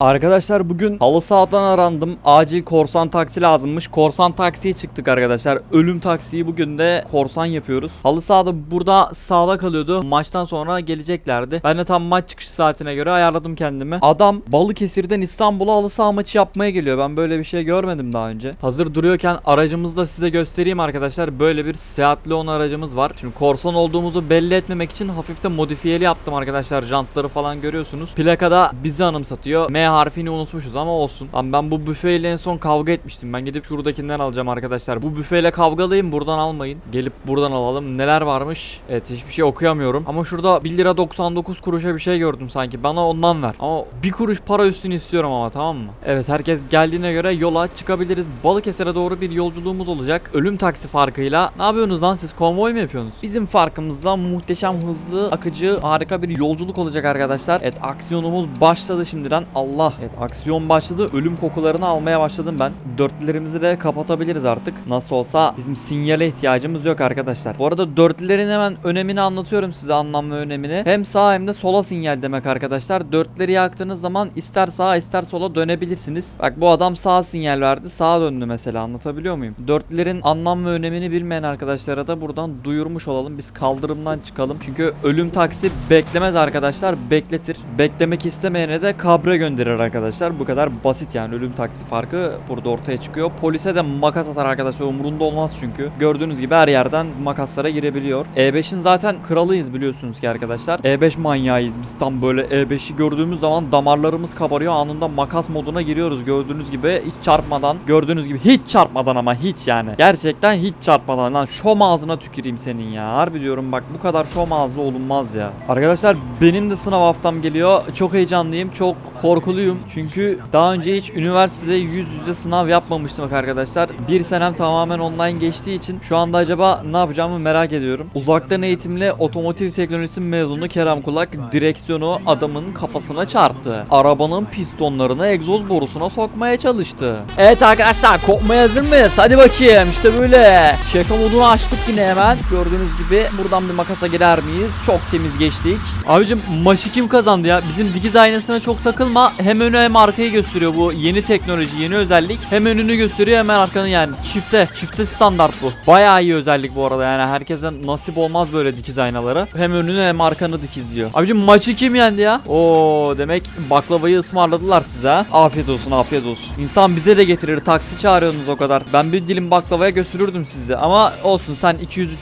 Arkadaşlar bugün halı sahadan arandım. Acil korsan taksi lazımmış. Korsan taksiye çıktık arkadaşlar. Ölüm taksiyi bugün de korsan yapıyoruz. Halı sahada burada sağda kalıyordu. Maçtan sonra geleceklerdi. Ben de tam maç çıkış saatine göre ayarladım kendimi. Adam Balıkesir'den İstanbul'a halı saha maçı yapmaya geliyor. Ben böyle bir şey görmedim daha önce. Hazır duruyorken aracımızı da size göstereyim arkadaşlar. Böyle bir Seat Leon aracımız var. Şimdi korsan olduğumuzu belli etmemek için hafif de modifiyeli yaptım arkadaşlar. Jantları falan görüyorsunuz. Plakada bizi anımsatıyor. M harfini unutmuşuz ama olsun. Lan ben bu büfeyle en son kavga etmiştim. Ben gidip şuradakinden alacağım arkadaşlar. Bu büfeyle kavgalıyım. Buradan almayın. Gelip buradan alalım. Neler varmış? Evet hiçbir şey okuyamıyorum. Ama şurada 1 lira 99 kuruşa bir şey gördüm sanki. Bana ondan ver. Ama bir kuruş para üstünü istiyorum ama tamam mı? Evet herkes geldiğine göre yola çıkabiliriz. Balıkesir'e doğru bir yolculuğumuz olacak. Ölüm taksi farkıyla. Ne yapıyorsunuz lan siz? Konvoy mu yapıyorsunuz? Bizim farkımızda muhteşem hızlı, akıcı, harika bir yolculuk olacak arkadaşlar. Evet aksiyonumuz başladı şimdiden. Allah. Evet aksiyon başladı. Ölüm kokularını almaya başladım ben. Dörtlülerimizi de kapatabiliriz artık. Nasıl olsa bizim sinyale ihtiyacımız yok arkadaşlar. Bu arada dörtlülerin hemen önemini anlatıyorum size anlam ve önemini. Hem sağ hem de sola sinyal demek arkadaşlar. Dörtleri yaktığınız zaman ister sağa ister sola dönebilirsiniz. Bak bu adam sağ sinyal verdi. Sağa döndü mesela anlatabiliyor muyum? Dörtlerin anlam ve önemini bilmeyen arkadaşlara da buradan duyurmuş olalım. Biz kaldırımdan çıkalım. Çünkü ölüm taksi beklemez arkadaşlar. Bekletir. Beklemek istemeyene de kabre gönderir arkadaşlar. Bu kadar basit yani ölüm taksi farkı burada ortaya çıkıyor. Polise de makas atar arkadaşlar. Umurunda olmaz çünkü. Gördüğünüz gibi her yerden makaslara girebiliyor. E5'in zaten kralıyız biliyorsunuz ki arkadaşlar. E5 manyağıyız. Biz tam böyle E5'i gördüğümüz zaman damarlarımız kabarıyor. Anında makas moduna giriyoruz. Gördüğünüz gibi hiç çarpmadan. Gördüğünüz gibi hiç çarpmadan ama hiç yani. Gerçekten hiç çarpmadan. Lan şom ağzına tüküreyim senin ya. Harbi diyorum bak bu kadar şom ağızlı olunmaz ya. Arkadaşlar benim de sınav haftam geliyor. Çok heyecanlıyım. Çok korkuluyum. Çünkü daha önce hiç üniversitede yüz yüze sınav yapmamıştım bak arkadaşlar. Bir senem tamamen online geçtiği için şu anda acaba ne yapacağımı merak ediyorum. Uzaktan eğitimle otomotiv teknolojisi mezunu Kerem Kulak direksiyonu adamın kafasına çarptı. Arabanın pistonlarını egzoz borusuna sokmaya çalıştı. Evet arkadaşlar kopmaya hazır mıyız? Hadi bakayım işte böyle. Şaka modunu açtık yine hemen. Gördüğünüz gibi buradan bir makasa girer miyiz? Çok temiz geçtik. Abicim maçı kim kazandı ya? Bizim dikiz aynasına çok takılma. Hem önü hem arkayı gösteriyor bu yeni teknoloji, yeni özellik. Hem önünü gösteriyor hemen arkanı yani. Çifte, çifte standart bu. Bayağı iyi özellik bu arada yani herkese nasip olmaz böyle dikiz aynaları. Hem önünü hem arkanı dikizliyor. Abicim maçı kim yendi ya? Oo demek baklavayı ısmarladılar size ha. Afiyet olsun, afiyet olsun. İnsan bize de getirir. Taksi çağırıyorsunuz o kadar. Ben bir dilim baklavaya götürürdüm sizi. Ama olsun sen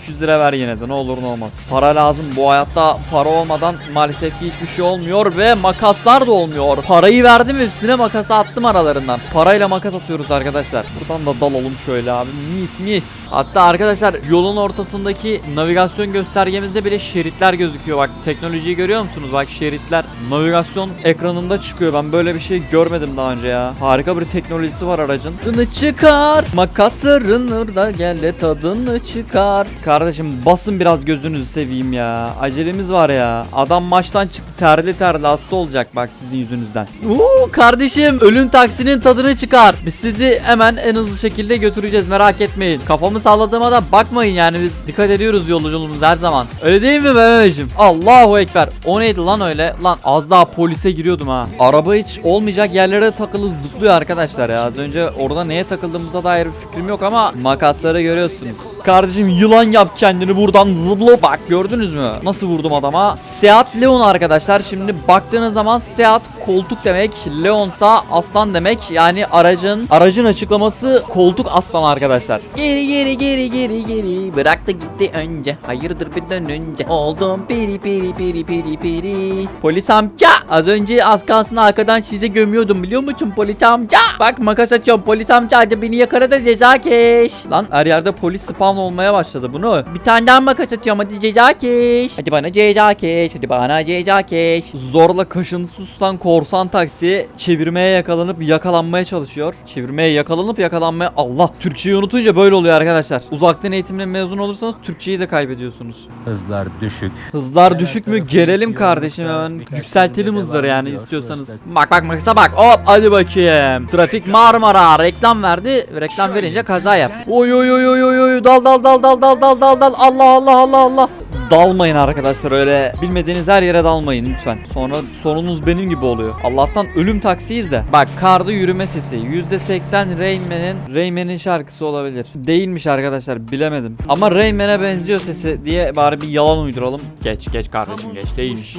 200-300 lira ver yine de ne olur ne olmaz. Para lazım. Bu hayatta para olmadan maalesef ki hiçbir şey olmuyor ve makaslar da olmuyor. Parayı verdim hepsine makası attım aralarından. Parayla makas atıyoruz arkadaşlar. Buradan da dalalım şöyle abi. Mis mis. Hatta arkadaşlar yolun ortasındaki navigasyon göstergemizde bile şeritler gözüküyor. Bak teknolojiyi görüyor musunuz? Bak şeritler navigasyon ekranında çıkıyor. Ben böyle bir şey görmedim daha önce ya. Harika bir teknolojisi var aracın. Tadını çıkar. Makasların da gel tadını çıkar. Kardeşim basın biraz gözünüzü seveyim ya. Acelemiz var ya. Adam maçtan çıktı terli terli hasta olacak bak sizin yüzünüzden. Oo kardeşim ölüm taksinin tadını çıkar. Biz sizi hemen en hızlı şekilde götüreceğiz merak etmeyin. Kafamı salladığıma da bakmayın yani biz dikkat ediyoruz yolculuğumuz her zaman. Öyle değil mi Mehmet'ciğim? Allahu Ekber. O neydi lan öyle? Lan az daha polise giriyordum ha. Araba hiç olmayacak yerlere takılı zıplıyor arkadaşlar ya. Az önce orada neye takıldığımıza dair fikrim yok ama makasları görüyorsunuz. Kardeşim yılan yap kendini buradan zıpla bak gördünüz mü? Nasıl vurdum adama? Seat Leon arkadaşlar. Şimdi baktığınız zaman Seat koltuk demek. Leonsa aslan demek. Yani aracın aracın açıklaması koltuk aslan arkadaşlar. Geri geri geri geri geri bıraktı gitti önce. Hayırdır birden önce. Oldum piri piri piri piri piri. Polis amca az önce az kalsın arkadan sizi gömüyordum biliyor musun polis amca? Bak makas atıyorum polis amca hadi beni yakaladı ceza keş. Lan her yerde polis spawn olmaya başladı bunu. Bir tane daha makas atıyorum hadi ceza keş. Hadi bana ceza keş. Hadi bana ceza keş. Zorla kaşıntısı tutan korsan taksi çevirmeye yakalanıp yakalanmaya çalışıyor. Çevirmeye yakalanıp yakalanmaya Allah. Türkçeyi unutunca böyle oluyor arkadaşlar. Uzaktan eğitimle mezun olursanız Türkçeyi de kaybediyorsunuz. Hızlar düşük. Hızlar düşük mü? Gerelim kardeşim hemen. Yükseltelim hızları yani istiyorsanız. Bak bak makasa bak. Hop hadi bakayım. Trafik Marmara reklam verdi. Reklam verince kaza yaptı. Oy oy oy oy oy oy dal dal dal dal dal dal dal dal. Allah Allah Allah Allah. dalmayın arkadaşlar öyle bilmediğiniz her yere dalmayın lütfen. Sonra sonunuz benim gibi oluyor. Allah'tan ölüm taksiyiz de. Bak karda yürüme sesi %80 Rayman'in Rayman'in şarkısı olabilir. Değilmiş arkadaşlar bilemedim. Ama Rayman'e benziyor sesi diye bari bir yalan uyduralım. Geç geç kardeşim geç değilmiş.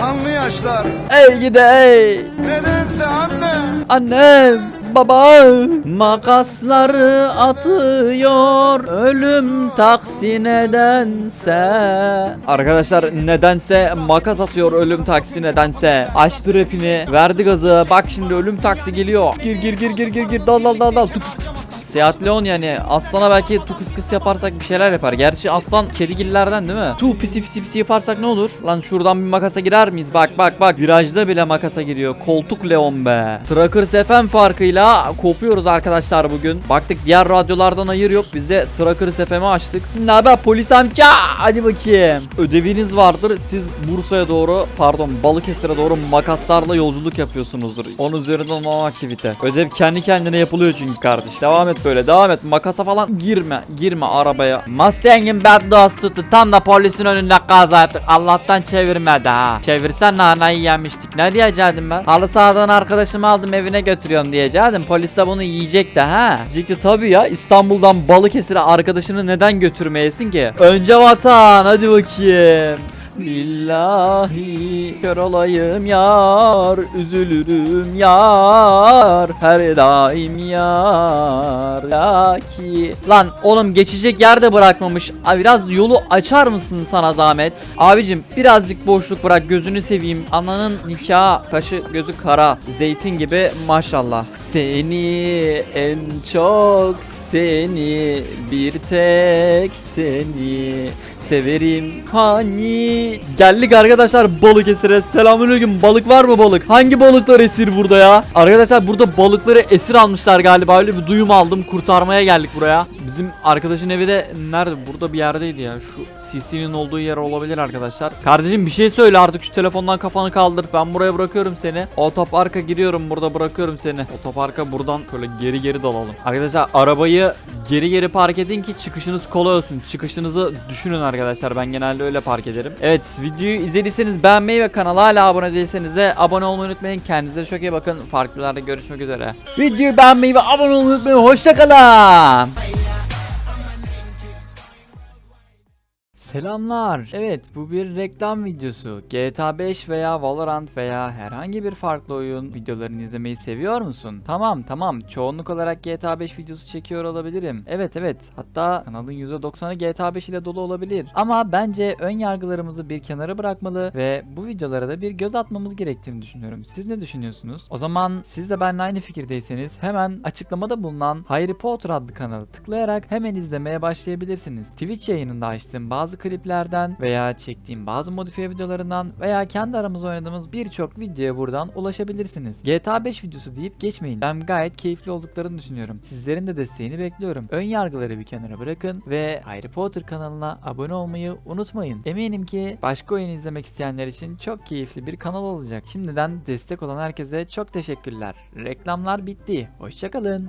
Kanlı yaşlar Ey gide ey. nedense anne Annem, baba makasları atıyor ölüm taksi nedense. Arkadaşlar nedense makas atıyor ölüm taksi nedense. Açtı rapini, verdi gazı. Bak şimdi ölüm taksi geliyor. Gir gir gir gir gir gir dal dal dal dal. Tuk kıs kıs kıs. Seyahat Leon yani aslana belki tukus kıs yaparsak bir şeyler yapar. Gerçi aslan kedigillerden değil mi? Tu pisi pisi pisi yaparsak ne olur? Lan şuradan bir makasa girer miyiz? Bak bak bak virajda bile makasa giriyor. Koltuk Leon be. Tracker FM farkıyla kopuyoruz arkadaşlar bugün. Baktık diğer radyolardan hayır yok. Bize Tracker FM'i açtık. Ne haber polis amca? Hadi bakayım. Ödeviniz vardır. Siz Bursa'ya doğru pardon Balıkesir'e doğru makaslarla yolculuk yapıyorsunuzdur. Onun üzerinden olan aktivite. Ödev kendi kendine yapılıyor çünkü kardeş. Devam et böyle devam et. Makasa falan girme. Girme arabaya. Mustang'in bad dost tuttu. Tam da polisin önünde kaza yaptık. Allah'tan çevirmedi ha. Çevirsen nanayı yemiştik. Ne diyecektim ben? Halı sahadan arkadaşımı aldım evine götürüyorum diyecektim. Polis de bunu yiyecek de ha. Diyecekti tabii ya İstanbul'dan Balıkesir'e arkadaşını neden götürmeyesin ki? Önce vatan hadi bakayım. Billahi kör olayım yar Üzülürüm yar. Her daim yar. Ya ki Lan oğlum geçecek yerde bırakmamış. Abi biraz yolu açar mısın sana zahmet? Abicim birazcık boşluk bırak gözünü seveyim. Ananın nikahı kaşı gözü kara. Zeytin gibi maşallah. Seni en çok seni Bir tek seni Severim. Hani Geldik arkadaşlar Balıkesir'e. Selamünaleyküm. Balık var mı balık? Hangi balıklar esir burada ya? Arkadaşlar burada balıkları esir almışlar galiba. Öyle bir duyum aldım. Kurtarmaya geldik buraya. Bizim arkadaşın evi de nerede? Burada bir yerdeydi ya. Şu CC'nin olduğu yer olabilir arkadaşlar. Kardeşim bir şey söyle artık şu telefondan kafanı kaldır. Ben buraya bırakıyorum seni. Otoparka giriyorum burada bırakıyorum seni. Otoparka buradan şöyle geri geri dalalım. Arkadaşlar arabayı geri geri park edin ki çıkışınız kolay olsun. Çıkışınızı düşünün arkadaşlar. Ben genelde öyle park ederim. Evet videoyu izlediyseniz beğenmeyi ve kanala hala abone değilseniz de abone olmayı unutmayın. Kendinize çok iyi bakın. Farklılarda görüşmek üzere. Videoyu beğenmeyi ve abone olmayı unutmayın. Hoşçakalın Selamlar. Evet bu bir reklam videosu. GTA 5 veya Valorant veya herhangi bir farklı oyun videolarını izlemeyi seviyor musun? Tamam tamam çoğunluk olarak GTA 5 videosu çekiyor olabilirim. Evet evet hatta kanalın %90'ı GTA 5 ile dolu olabilir. Ama bence ön yargılarımızı bir kenara bırakmalı ve bu videolara da bir göz atmamız gerektiğini düşünüyorum. Siz ne düşünüyorsunuz? O zaman siz de benimle aynı fikirdeyseniz hemen açıklamada bulunan Harry Potter adlı kanalı tıklayarak hemen izlemeye başlayabilirsiniz. Twitch yayınında açtığım bazı kliplerden veya çektiğim bazı modifiye videolarından veya kendi aramızda oynadığımız birçok videoya buradan ulaşabilirsiniz. GTA 5 videosu deyip geçmeyin. Ben gayet keyifli olduklarını düşünüyorum. Sizlerin de desteğini bekliyorum. Ön yargıları bir kenara bırakın ve Harry Potter kanalına abone olmayı unutmayın. Eminim ki başka oyun izlemek isteyenler için çok keyifli bir kanal olacak. Şimdiden destek olan herkese çok teşekkürler. Reklamlar bitti. Hoşçakalın.